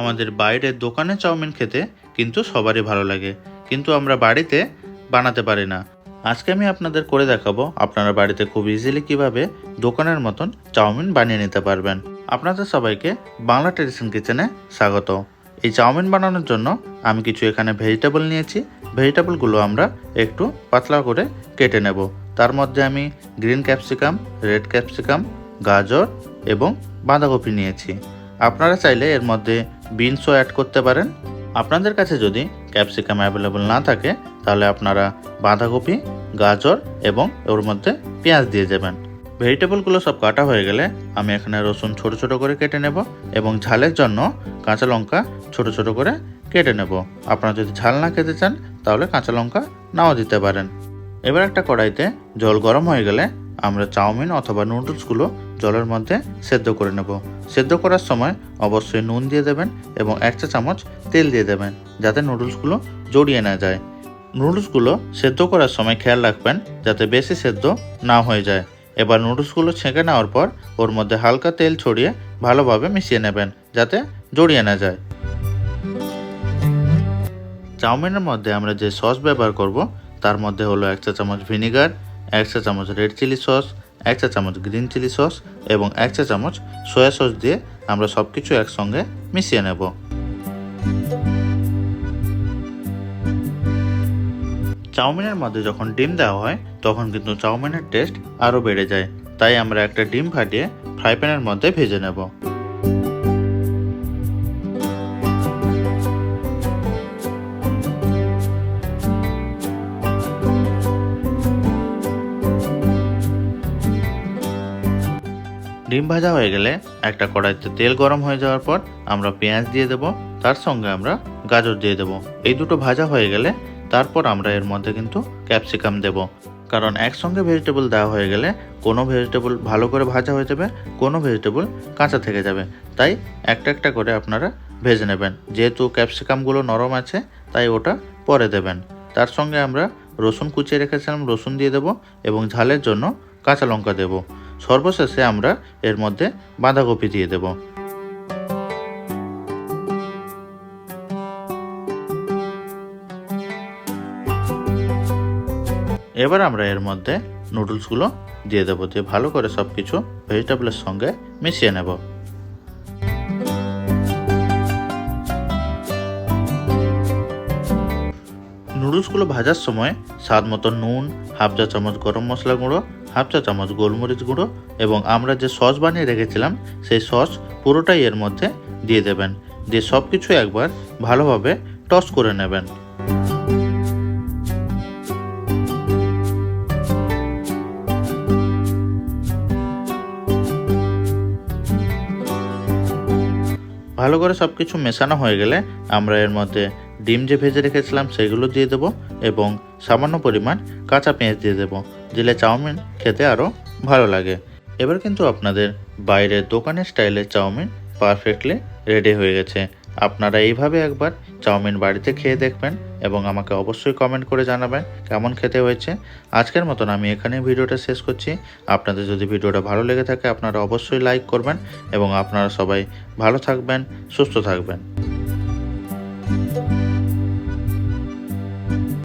আমাদের বাইরের দোকানে চাউমিন খেতে কিন্তু সবারই ভালো লাগে, কিন্তু আমরা বাড়িতে বানাতে পারি না। আজকে আমি আপনাদের করে দেখাবো আপনারা বাড়িতে খুব ইজিলি কীভাবে দোকানের মতন চাউমিন বানিয়ে নিতে পারবেন। আপনাদের সবাইকে বাংলা ট্রেডিশন কিচেনে স্বাগত। এই চাউমিন বানানোর জন্য আমি কিছু এখানে ভেজিটেবল নিয়েছি। ভেজিটেবলগুলো আমরা একটু পাতলা করে কেটে নেব। তার মধ্যে আমি গ্রিন ক্যাপসিকাম রেড ক্যাপসিকাম গাজর এবং বাঁধাকপি নিয়েছি। আপনারা চাইলে এর মধ্যে বিনসও অ্যাড করতে পারেন। আপনাদের কাছে যদি ক্যাপসিকাম অ্যাভেলেবল না থাকে, তাহলে আপনারা বাঁধাকপি, গাজর এবং ওর মধ্যে পেঁয়াজ দিয়ে যাবেন ভেজিটেবলগুলো সব কাটা হয়ে গেলে আমি এখানে রসুন ছোট ছোট করে কেটে নেব এবং ঝালের জন্য কাঁচা লঙ্কা ছোট ছোট করে কেটে নেব। আপনারা যদি ঝাল না খেতে চান, তাহলে কাঁচা লঙ্কা নাও দিতে পারেন। এবার একটা কড়াইতে জল গরম হয়ে গেলে আমরা চাউমিন অথবা নুডলসগুলো জলের মধ্যে সেদ্ধ করে নেব। সেদ্ধ করার সময় অবশ্যই নুন দিয়ে দেবেন এবং এক চা চামচ তেল দিয়ে দেবেন, যাতে নুডলসগুলো জড়িয়ে না যায়। নুডলসগুলো সেদ্ধ করার সময় খেয়াল রাখবেন, যাতে বেশি সেদ্ধ না হয়ে যায়। এবার নুডলসগুলো ছেঁকে নেওয়ার পর ওর মধ্যে হালকা তেল ছড়িয়ে ভালোভাবে মিশিয়ে নেবেন, যাতে জড়িয়ে না যায়। চাউমিনের মধ্যে আমরা যে সস ব্যবহার করব, তার মধ্যে হলো এক চা চামচ ভিনিগার, এক চা চামচ রেড চিলি সস এক চা চামচ গ্রিন চিলি সস এবং এক চা চামচ সয়া সস দিয়ে আমরা সব কিছু একসঙ্গে মিশিয়ে নেব। চাউমিনের মধ্যে যখন ডিম দেওয়া হয়, তখন কিন্তু চাউমিনের টেস্ট আরও বেড়ে যায়। তাই আমরা একটা ডিম ফাটিয়ে ফ্রাই প্যানের মধ্যে ভেজে নেব। ডিম ভাজা হয়ে গেলে একটা কড়াইতে তেল গরম হয়ে যাওয়ার পর আমরা পেঁয়াজ দিয়ে দেব, তার সঙ্গে আমরা গাজর দিয়ে দেব। এই দুটো ভাজা হয়ে গেলে তারপর আমরা এর মধ্যে কিন্তু ক্যাপসিকাম দেব। কারণ একসঙ্গে ভেজিটেবল দেওয়া হয়ে গেলে কোনো ভেজিটেবল ভালো করে ভাজা হয়ে যাবে, কোনো ভেজিটেবল কাঁচা থেকে যাবে। তাই একটা একটা করে আপনারা ভেজে নেবেন। যেহেতু ক্যাপসিকামগুলো নরম আছে, তাই ওটা পরে দেবেন। তার সঙ্গে আমরা রসুন কুচিয়ে রেখেছিলাম, রসুন দিয়ে দেব এবং ঝালের জন্য কাঁচা লঙ্কা দেব। সর্বশেষে আমরা এর মধ্যে বাঁধাকপি দিয়ে দেব। এবার আমরা এর মধ্যে নুডলসগুলো দিয়ে দেবো দিয়ে ভালো করে সব কিছু ভেজিটেবলের সঙ্গে মিশিয়ে নেব। নুডলসগুলো ভাজার সময় স্বাদ মতো নুন, হাফ চা চামচ গরম মশলা গুঁড়ো, হাফ চা চামচ গোলমরিচ গুঁড়ো এবং আমরা যে সস বানিয়ে রেখেছিলাম, সেই সস পুরোটাই এর মধ্যে দিয়ে দেবেন। দিয়ে সব কিছু একবার ভালোভাবে টস করে নেবেন। ভালো করে সব কিছু মেশানো হয়ে গেলে আমরা এর মধ্যে ডিম যে ভেজে রেখেছিলাম সেগুলো দিয়ে দেবো এবং সামান্য পরিমাণ কাঁচা পেঁয়াজ দিয়ে দেবো, দিলে চাউমিন খেতে আরও ভালো লাগে। এবার কিন্তু আপনাদের বাইরের দোকানের স্টাইলের চাউমিন পারফেক্টলি রেডি হয়ে গেছে। আপনারা এইভাবে একবার চাউমিন বাড়িতে খেয়ে দেখবেন এবং আমাকে অবশ্যই কমেন্ট করে জানাবেন কেমন খেতে হয়েছে। আজকের মতন আমি এখানে ভিডিওটা শেষ করছি। আপনাদের যদি ভিডিওটা ভালো লেগে থাকে আপনারা অবশ্যই লাইক করবেন এবং আপনারা সবাই ভালো থাকবেন, সুস্থ থাকবেন।